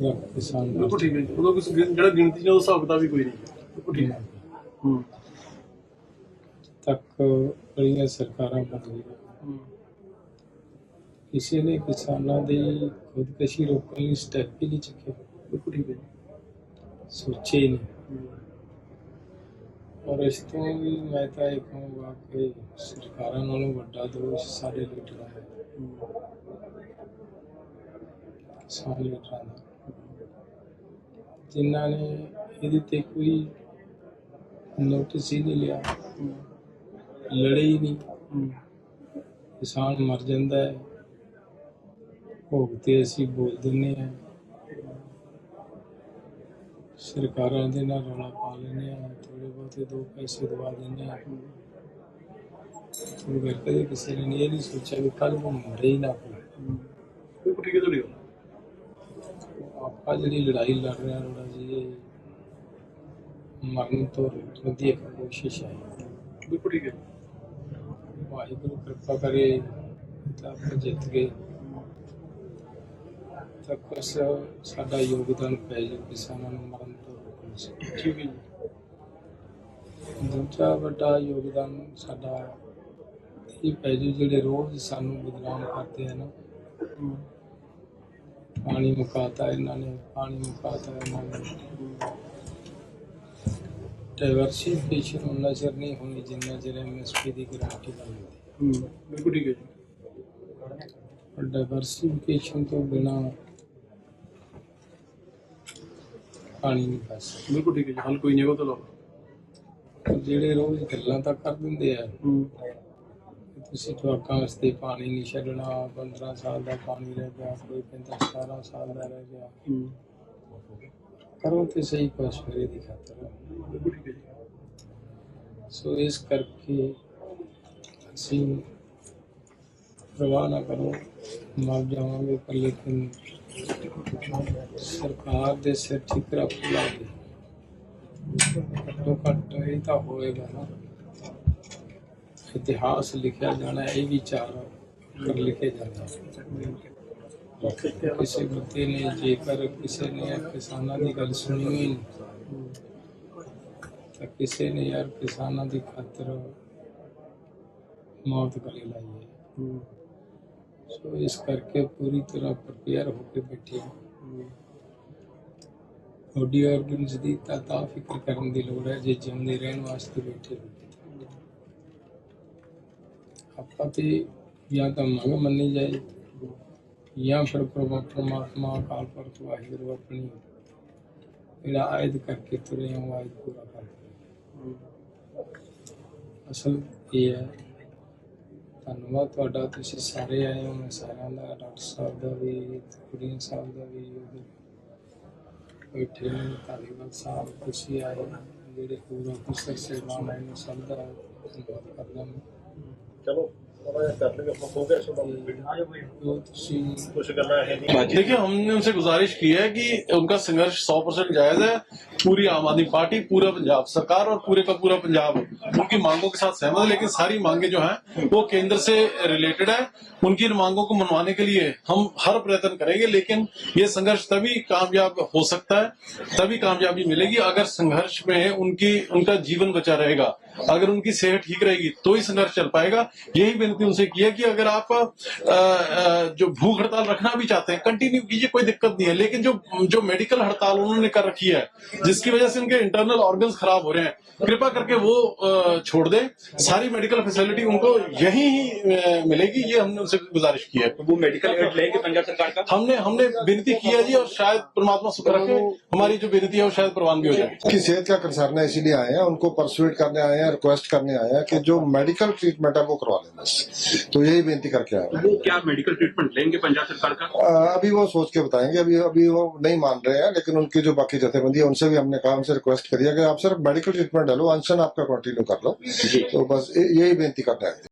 ਕਿਸਾਨ ਬਿਲਕੁਲ ਠੀਕ ਹੈ ਜੀ। ਉਦੋਂ ਕੁਛ ਗਿਣ- ਜਿਹੜਾ ਗਿਣਤੀ ਦਾ ਹਿਸਾਬ ਕਿਤਾਬ ਵੀ ਕੋਈ ਨਹੀਂ। ਬਿਲਕੁਲ ਠੀਕ ਹੈ। ਹੂੰ। ਤੱਕ ਬੜੀਆਂ ਸਰਕਾਰਾਂ ਬਦਲੀਆਂ ਹੂੰ। ਕਿਸੇ ਨੇ ਕਿਸਾਨਾਂ ਦੀ ਖੁਦਕਸ਼ੀ ਰੋਕਣ ਲਈ ਸਟੈਪ ਹੀ ਨਹੀਂ ਚੁੱਕੇ। ਬਿਲਕੁਲ ਠੀਕ ਹੈ ਜੀ। ਸੋਚੇ ਹੀ ਨਹੀਂ। ਹੂੰ। ਔਰ ਇਸ ਤੋਂ ਵੀ ਮੈਂ ਤਾਂ ਇਹ ਕਹੂੰਗਾ ਕਿ ਸਰਕਾਰਾਂ ਨਾਲੋਂ ਵੱਡਾ ਦੋਸ਼ ਸਾਡੇ ਲੀਡਰਾਂ ਦਾ। ਹੈ ਹੂੰ। ਕਿਸਾਨ ਲੀਡਰਾਂ ਦਾ। ਜਿਨ੍ਹਾਂ ਨੇ ਇਹਦੇ ਤੇ ਕੋਈ ਨੋਟਿਸ ਹੀ ਨਹੀਂ ਲਿਆ। ਲੜੇ ਹੀ ਨਹੀਂ। ਕਿਸਾਨ ਮਰ ਜਾਂਦਾ ਹੈ। ਭੋਗ ਅਸੀਂ ਬੋਲ ਦਿੰਦੇ ਹਾਂ। ਸਰਕਾਰਾਂ ਦੇ ਨਾਲ ਰੌਲਾ ਪਾ ਲੈਂਦੇ ਹਾਂ। ਥੋੜੇ ਬਹੁਤੇ ਦੋ ਪੈਸੇ ਦਵਾ ਦਿੰਦੇ ਹਾਂ। ਥੋੜੀ ਕਦੇ ਕਿਸੇ ਨੇ ਇਹ ਨਹੀਂ ਸੋਚਿਆ ਵੀ ਕੱਲ ਨੂੰ ਮਰੇ ਹੀ ਨਾ ਕੋਈ। ਹੂੰ। ਠੀਕ ਹੈ ਤੁਹਾਡੀ ਆਪਾਂ ਜਿਹੜੀ ਲੜਾਈ ਲੜ ਰਹੇ ਹਾਂ ਰੋੜਾ ਜੀ ਇਹ ਮਰਨ ਤੋਂ ਰੋਕਣ ਦੀ ਇੱਕ ਕੋਸ਼ਿਸ਼ ਹੈ। ਬਿਲਕੁਲ ਠੀਕ ਹੈ। ਵਾਹਿਗੁਰੂ ਕਿਰਪਾ ਕਰੇ ਤਾਂ ਆਪਾਂ ਜਿੱਤ ਗਏ। ਤਾਂ ਕੁਛ ਸਾਡਾ ਯੋਗਦਾਨ ਪੈ ਜਾਊ ਕਿਸਾਨਾਂ ਨੂੰ ਮਰਨ ਤੋਂ ਰੋਕਣ 'ਚ ਠੀਕ ਹੈ ਜੀ। ਦੂਜਾ ਵੱਡਾ ਯੋਗਦਾਨ ਸਾਡਾ ਇਹ ਪੈ ਜਾਊ ਜਿਹੜੇ ਰੋਜ਼ ਸਾਨੂੰ ਬਦਨਾਮ ਕਰਦੇ ਆ ਨਾ ਹੂੰ। ਪਾਣੀ ਮੁਕਾਤਾ ਇਹਨਾਂ ਨੇ ਪਾਣੀ ਮੁਕਾਤਾ ਇਹਨਾਂ ਨੇ। ਡਾਈਵਰਸਿਫਿਕੇਸ਼ਨ ਉਹਨਾਂ ਚਿਰ ਨਹੀਂ ਹੋਣੀ ਜਿੰਨਾ ਚਿਰ ਐਮਐਸਪੀ ਦੀ ਗਾਰੰਟੀ ਨਹੀਂ ਹੁੰਦੀ। ਹੂੰ। ਬਿਲਕੁਲ ਠੀਕ ਹੈ ਜੀ। ਪਰ ਡਾਈਵਰਸਿਫਿਕੇਸ਼ਨ ਤੋਂ ਬਿਨਾ ਪਾਣੀ ਨਹੀਂ ਪਾ ਸਕਦਾ। ਬਿਲਕੁਲ ਠੀਕ ਹੈ ਜੀ ਹੱਲ ਕੋਈ ਨਹੀਂ ਉਹ ਤੋਂ ਇਲਾਵਾ। ਜਿਹੜੇ ਰੋਜ਼ ਗੱਲਾਂ ਤਾਂ ਕਰ ਦਿੰਦੇ ਆ। ਹੂੰ। ਤੁਸੀਂ ਜਵਾਕਾਂ ਵਾਸਤੇ ਪਾਣੀ ਨਹੀਂ ਛੱਡਣਾ 15 ਸਾਲ ਦਾ ਪਾਣੀ ਰਹਿ ਗਿਆ ਕੋਈ ਕਹਿੰਦਾ 17 ਸਾਲ ਦਾ ਰਹਿ ਗਿਆ। ਕਰੋ ਤੇ ਸਹੀ ਕੁਛ ਫਿਰ ਇਹਦੀ ਖਾਤਰ। ਸੋ ਇਸ ਕਰਕੇ ਅਸੀਂ ਪ੍ਰਵਾਹ ਨਾ ਕਰੋ ਮਰ ਜਾਵਾਂਗੇ ਪਰ ਲੇਕਿਨ ਸਰਕਾਰ ਦੇ ਸਿਰ ਠਿਕਰਾ ਫੁਲਾ ਦੇ ਘੱਟੋ ਘੱਟ ਇਹ ਤਾਂ ਹੋਏਗਾ ਨਾ। ਇਤਿਹਾਸ ਲਿਖਿਆ ਜਾਣਾ, ਇਹ ਵੀ ਚਾਰ ਲਿਖੇ ਜਾਣਾ ਕਿਸੇ ਬੰਦੇ ਨੇ ਜੇਕਰ ਕਿਸੇ ਨੇ ਕਿਸਾਨਾਂ ਦੀ ਗੱਲ ਸੁਣੀ ਹੋਈ ਨਹੀਂ, ਤਾਂ ਕਿਸੇ ਨੇ ਯਾਰ ਕਿਸਾਨਾਂ ਦੀ ਖਾਤਰ ਮੌਤ ਗਲੇ ਲਾਈ ਹੈ ਹੂੰ। ਸੋ ਇਸ ਕਰਕੇ ਪੂਰੀ ਤਰ੍ਹਾਂ ਪ੍ਰਪੇਅਰ ਹੋ ਕੇ ਬੈਠੇ ਹਾਂ ਹੂੰ। ਆਰਗਨਸ ਦੀ ਤਾਂ ਫਿਕਰ ਕਰਨ ਦੀ ਲੋੜ ਹੈ, ਜੇ ਜਿਉਂਦੇ ਰਹਿਣ ਵਾਸਤੇ ਬੈਠੇ ਹੋ ਆਪਾਂ ਜਾਂ ਤਾਂ ਮੰਗ ਮੰਨੀ ਜਾਏ ਜਾਂ ਫਿਰ ਪ੍ਰਭਾ ਪਰਮਾਤਮਾ ਅਕਾਲ ਪੁਰਖ ਵਾਹਿਗੁਰੂ ਆਪਣੀ ਜਿਹੜਾ ਆਇਦ ਕਰਕੇ ਤੁਰੇ ਹਾਂ ਉਹ ਪੂਰਾ ਕਰਦੇ ਅਸਲ ਇਹ ਹੈ, ਧੰਨਵਾਦ ਤੁਹਾਡਾ, ਤੁਸੀਂ ਸਾਰੇ ਆਏ ਹੋ, ਮੈਂ ਸਾਰਿਆਂ ਦਾ, ਡਾਕਟਰ ਸਾਹਿਬ ਦਾ ਵੀ, ਕੁੜੀਆਂ ਸਾਹਿਬ ਦਾ ਵੀ ਬੈਠੇ ਨੇ ਧਾਲੀਵਾਲ ਸਾਹਿਬ, ਤੁਸੀਂ ਆਏ ਜਿਹੜੇ ਪੂਰਾ ਅਫਸਰ ਸੇਵਾਨ ਆਏ ਸਭ ਦਾ ਧੰਨਵਾਦ ਕਰਦਾ ਮੈਂ। ਚਲੋ। देखिए हमने उनसे गुजारिश की है कि उनका संघर्ष 100 परसेंट जायज है पूरी आम आदमी पार्टी पूरा पंजाब सरकार और पूरे का पूरा पंजाब। उनकी मांगों के साथ सहमत है लेकिन सारी मांगे जो हैं वो केंद्र से रिलेटेड है। उनकी इन मांगों को मनवाने के लिए हम हर प्रयत्न करेंगे लेकिन ये संघर्ष तभी कामयाब हो सकता है तभी कामयाबी मिलेगी अगर संघर्ष में उनकी उनका जीवन बचा रहेगा। अगर उनकी सेहत ठीक रहेगी तो ही संघर्ष चल पाएगा। यही बेनती उनसे की है कि अगर आप अ, अ, जो भूख हड़ताल रखना भी चाहते हैं कंटिन्यू कीजिए कोई दिक्कत नहीं है। लेकिन जो जो मेडिकल हड़ताल उन्होंने कर रखी है जिसकी वजह से उनके इंटरनल ऑर्गन खराब हो रहे हैं। कृपा करके वो छोड़ दें। सारी मेडिकल फैसिलिटी उनको यही ही मिलेगी ये हमने उनसे गुजारिश की है। वो मेडिकल एड लेंगे पंजाब सरकार का? हमने हमने विनती की है जी और शायद परमात्मा शुक्र रखे। हमारी जो विनती है वो शायद प्रवान भी हो जाए। की सेहत का कंसर्न है इसीलिए आए हैं उनको परसुएट करने आए हैं रिक्वेस्ट करने आए हैं कि जो मेडिकल ट्रीटमेंट है वो करवा लें बस। तो यही विनती करके आए वो क्या मेडिकल ट्रीटमेंट लेंगे पंजाब सरकार का? अभी वो सोच के बताएँगे अभी अभी वो नहीं मान रहे हैं लेकिन उनकी जो बाकी जथेबंदी है उनसे भी हमने कहा उनसे रिक्वेस्ट करिए कि आप सिर्फ मेडिकल ट्रीटमेंट डालो अनशन आपका कंटिन्यू कर लो तो बस ये- यही बेनती करने आए थे